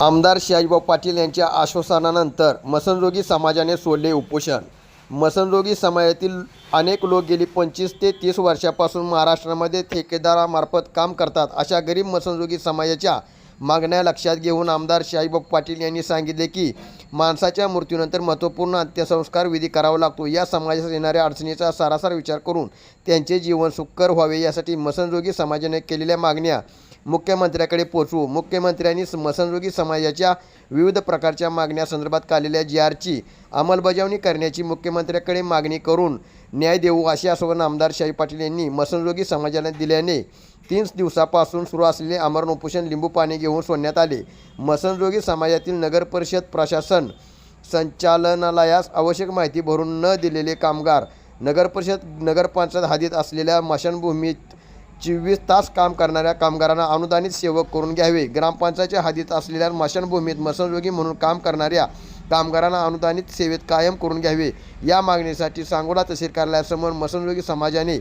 आमदार शाजीभाऊ पाटील यांच्या आश्वासनानंतर मसनजोगी समाजाने सोडले उपोषण. मसनजोगी समाजातील अनेक लोक गेली पंचवीस ते तीस वर्षापासून महाराष्ट्रामध्ये ठेकेदारामार्फत काम करतात अशा गरीब मसनजोगी समाजाच्या मागण्या लक्षात घेऊन आमदार शाहीबाब पाटील यांनी सांगितले की माणसाच्या मृत्यूनंतर महत्त्वपूर्ण अंत्यसंस्कार विधी करावा लागतो. या समाजास येणाऱ्या अडचणीचा सारासार विचार करून त्यांचे जीवन सुखकर व्हावे यासाठी मसनजोगी समाजाने केलेल्या मागण्या मुख्यमंत्र्याकडे पोचवू मुख्यमंत्र्यांनी मसनजोगी समाजाच्या विविध प्रकारच्या मागण्यासंदर्भात काढलेल्या जी आरची अंमलबजावणी करण्याची मुख्यमंत्र्याकडे मागणी करून न्याय देऊ असे आश्वासन आमदार शाही पाटील यांनी मसनजोगी समाजाला दिल्याने तीन दिवसापासून सुरू असलेले आमरण उपोषण लिंबू पाणी घेऊन सोडण्यात आले. मसनजोगी समाजातील नगर परिषद प्रशासन संचालनालयास आवश्यक माहिती भरून न दिलेले कामगार नगरपरिषद नगरपंचायत हद्दीत असलेल्या मशानभूमीत चोवीस तास काम करणाऱ्या कामगारांना अनुदानित सेवक करून घ्यावे. ग्रामपंचायतच्या हद्दीत असलेल्या मशानभूमीत मसनजोगी म्हणून काम करणाऱ्या कामगारांना अनुदानित सेवेत कायम करून घ्यावे. या मागणीसाठी सांगोला तहसील कार्यालयासमोर मसनजोगी समाजाने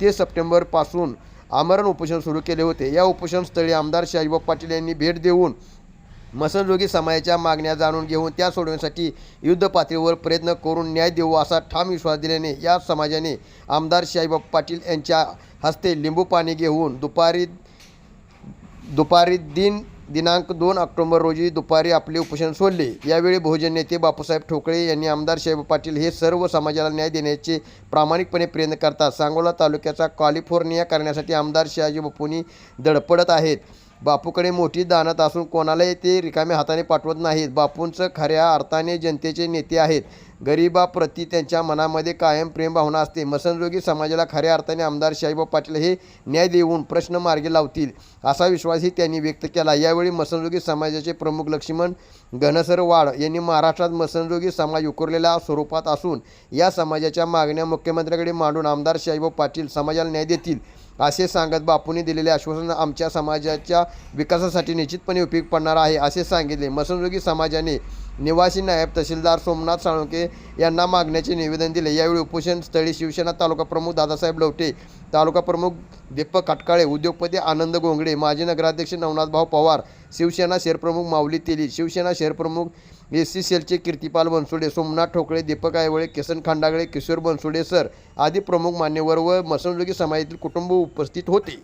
तीस सप्टेंबरपासून आमरण उपोषण सुरू केले होते. या उपोषणस्थळी आमदार शाहीबाब पाटील यांनी भेट देऊन मसनजोगी समाजाच्या मागण्या जाणून घेऊन त्या सोडवण्यासाठी युद्धपातळीवर प्रयत्न करून न्याय देऊ असा ठाम विश्वास दिल्याने या समाजाने आमदार शाहीबाब पाटील यांच्या हस्ते लिंबू पाणी घेऊन दुपारी दुपारी दिन दिनांक दोन ऑक्टोबर रोजी दुपारी आपले उपोषण सोडले. यावेळी बहुजन नेते बापूसाहेब ठोकळे यांनी आमदार साहेब पाटील हे सर्व समाजाला न्याय देण्याचे प्रामाणिकपणे प्रयत्न करतात. सांगोला तालुक्याचा कॅलिफोर्निया करण्यासाठी आमदार शहाजी बापूंनी धडपडत आहेत. बापूकडे मोठी दानत असून कोणालाही ते रिकाम्या हाताने पाठवत नाहीत. बापूंचं खऱ्या अर्थाने जनतेचे नेते आहेत. गरिबाप्रती त्यांच्या मनामध्ये कायम प्रेम भावना असते. मसनरोगी समाजाला खऱ्या अर्थाने आमदार शाहीबाब पाटील हे न्याय देऊन प्रश्न मार्गी लावतील असा विश्वासही त्यांनी व्यक्त केला. यावेळी मसनजोगी समाजाचे प्रमुख लक्ष्मण घनसर वाड यांनी महाराष्ट्रात मसनजोगी समाज उकरलेल्या स्वरूपात असून या समाजाच्या मागण्या मुख्यमंत्र्याकडे मांडून आमदार शाहीबाब पाटील समाजाला न्याय देतील असे सांगत बापूंनी दिलेले आश्वासन आमच्या समाजाच्या विकासासाठी निश्चितपणे उपयोग पडणार आहे असे सांगितले. मसनरोगी समाजाने निवासी नायब तहसीलदार सोमनाथ साळुंके यांना मागण्याचे निवेदन दिले. यावेळी उपोषण स्थळी शिवसेना तालुका प्रमुख दादासाहेब लवटे तालुका प्रमुख दीपक खटकाळे उद्योगपती आनंद गोंगडे माजी नगराध्यक्ष नवनाथभाऊ पवार शिवसेना शहरप्रमुख माऊली तेली शिवसेना शहरप्रमुख एस सी सेलचे कीर्तिपाल बनसोडे सोमनाथ ठोकळे दीपक आयवळे किसन खांडागळे किशोर बनसोडे सर आदी प्रमुख मान्यवर व मसनजोगी समाजातील कुटुंब उपस्थित होते.